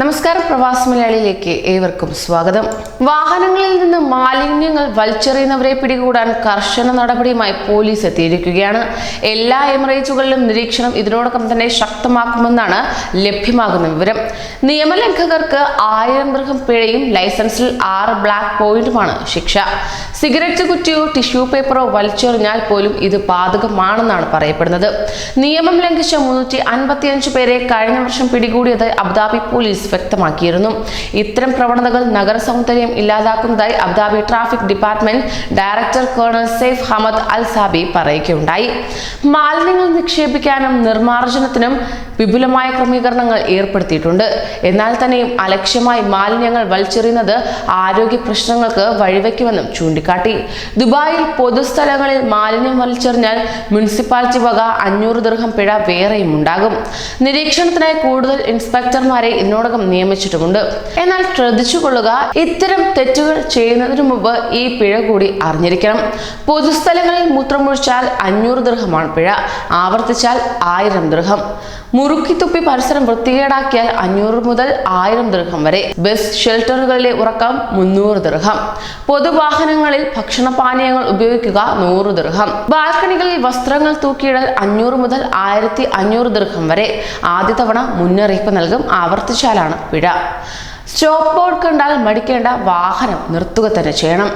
നമസ്കാരം പ്രവാസി മലയാളിയിലേക്ക് ഏവർക്കും സ്വാഗതം. വാഹനങ്ങളിൽ നിന്ന് മാലിന്യങ്ങൾ വലിച്ചെറിയുന്നവരെ പിടികൂടാൻ കർശന നടപടിയുമായി പോലീസ് എത്തിയിരിക്കുകയാണ്. എല്ലാ എമിറേറ്റുകളിലും നിരീക്ഷണം ഇതിനോടൊപ്പം തന്നെ ശക്തമാക്കുമെന്നാണ് ലഭ്യമാകുന്ന വിവരം. നിയമലംഘകർക്ക് ആയിരം ഗൃഹം പിഴയും ലൈസൻസിൽ ആറ് ബ്ലാക്ക് പോയിന്റുമാണ് ശിക്ഷ. സിഗരറ്റ് കുറ്റിയോ ടിഷ്യൂ പേപ്പറോ വലിച്ചെറിഞ്ഞാൽ പോലും ഇത് ബാധകമാണെന്നാണ് പറയപ്പെടുന്നത്. നിയമം ലംഘിച്ച മുന്നൂറ്റി അൻപത്തിയഞ്ച് പേരെ കഴിഞ്ഞ വർഷം പിടികൂടിയത് അബുദാബി പോലീസ് വ്യക്തമാക്കിയിരുന്നു. ഇത്തരം പ്രവണതകൾ നഗര സൗന്ദര്യം ഇല്ലാതാക്കുന്നതായി Abu Dhabi traffic department director colonel Saif Hamad Al Sabi പറയുകയുണ്ടായി. മാലിന്യങ്ങൾ നിക്ഷേപിക്കാനും നിർമ്മാർജനത്തിനും വിപുലമായ ക്രമീകരണങ്ങൾ ഏർപ്പെടുത്തിയിട്ടുണ്ട്. എന്നാൽ തന്നെയും അലക്ഷ്യമായി മാലിന്യങ്ങൾ വലിച്ചെറിയുന്നത് ആരോഗ്യ പ്രശ്നങ്ങൾക്ക് വഴിവെക്കുമെന്നും ചൂണ്ടിക്കാട്ടി. ദുബായിൽ പൊതുസ്ഥലങ്ങളിൽ മാലിന്യം വലിച്ചെറിഞ്ഞാൽ മുനിസിപ്പാലിറ്റി വക അഞ്ഞൂറ് ദീർഘം പിഴ വേറെയും ഉണ്ടാകും. നിരീക്ഷണത്തിനായി കൂടുതൽ ഇൻസ്പെക്ടർമാരെ ഇതിനോടകം നിയമിച്ചിട്ടുമുണ്ട്. എന്നാൽ ശ്രദ്ധിച്ചുകൊള്ളുക ഇത്തരം തെറ്റുകൾ ചെയ്യുന്നതിന് മുമ്പ് ഈ പിഴ കൂടി അറിഞ്ഞിരിക്കണം. പൊതുസ്ഥലങ്ങളിൽ മൂത്രമൊഴിച്ചാൽ അഞ്ഞൂറ് ദീർഘമാണ് പിഴ. ആവർത്തിച്ചാൽ ആയിരം ദീർഘം മുറുക്കി തുപ്പി പരിസരം വൃത്തികേടാക്കിയാൽ അഞ്ഞൂറ് മുതൽ ആയിരം ദീർഘം വരെ. ബസ് ഷെൽട്ടറുകളിലെ ഉറക്കം മുന്നൂറ് ദീർഘം പൊതുവാഹനങ്ങളിൽ ഭക്ഷണപാനീയങ്ങൾ ഉപയോഗിക്കുക നൂറ് ദീർഘം ബാൽക്കണികളിൽ വസ്ത്രങ്ങൾ തൂക്കിയിടൽ അഞ്ഞൂറ് മുതൽ ആയിരത്തി അഞ്ഞൂറ് ദീർഘം വരെ. ആദ്യ തവണ മുന്നറിയിപ്പ് നൽകും ആവർത്തിച്ചാലാണ് പിഴ സ്റ്റോപ്പ് ബോർഡ് കണ്ടാൽ മടിക്കേണ്ട വാഹനം നിർത്തുക തന്നെ ചെയ്യണം.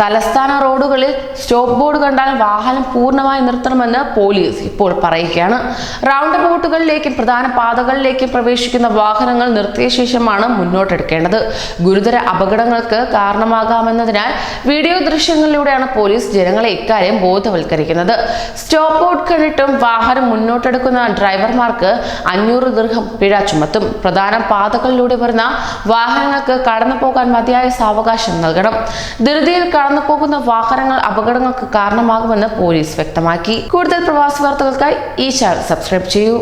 തലസ്ഥാന റോഡുകളിൽ സ്റ്റോപ്പ് ബോർഡ് കണ്ടാൽ വാഹനം പൂർണമായി നിർത്തണമെന്ന് പോലീസ് ഇപ്പോൾ പറയുകയാണ്. റൗണ്ട് ബോട്ടുകളിലേക്കും പ്രധാന പാതകളിലേക്കും പ്രവേശിക്കുന്ന വാഹനങ്ങൾ നിർത്തിയ ശേഷമാണ് മുന്നോട്ടെടുക്കേണ്ടത്. ഗുരുതര അപകടങ്ങൾക്ക് കാരണമാകാമെന്നതിനാൽ വീഡിയോ ദൃശ്യങ്ങളിലൂടെയാണ് പോലീസ് ജനങ്ങളെ ഇക്കാര്യം ബോധവൽക്കരിക്കുന്നത്. സ്റ്റോപ്പ് ബോർഡ് കണ്ടിട്ടും വാഹനം മുന്നോട്ടെടുക്കുന്ന ഡ്രൈവർമാർക്ക് അഞ്ഞൂറ് ദീർഘം പിഴ ചുമത്തും. പ്രധാന പാതകളിലൂടെ വരുന്ന വാഹനങ്ങൾക്ക് കടന്നു പോകാൻ മതിയായ സാവകാശം നൽകണം. ധൃതിയിൽ കടന്നു പോകുന്ന വാഹനങ്ങൾ അപകടങ്ങൾക്ക് കാരണമാകുമെന്ന് പോലീസ് വ്യക്തമാക്കി. കൂടുതൽ പ്രവാസി വാർത്തകൾക്കായി ഈ ചാനൽ സബ്സ്ക്രൈബ് ചെയ്യൂ.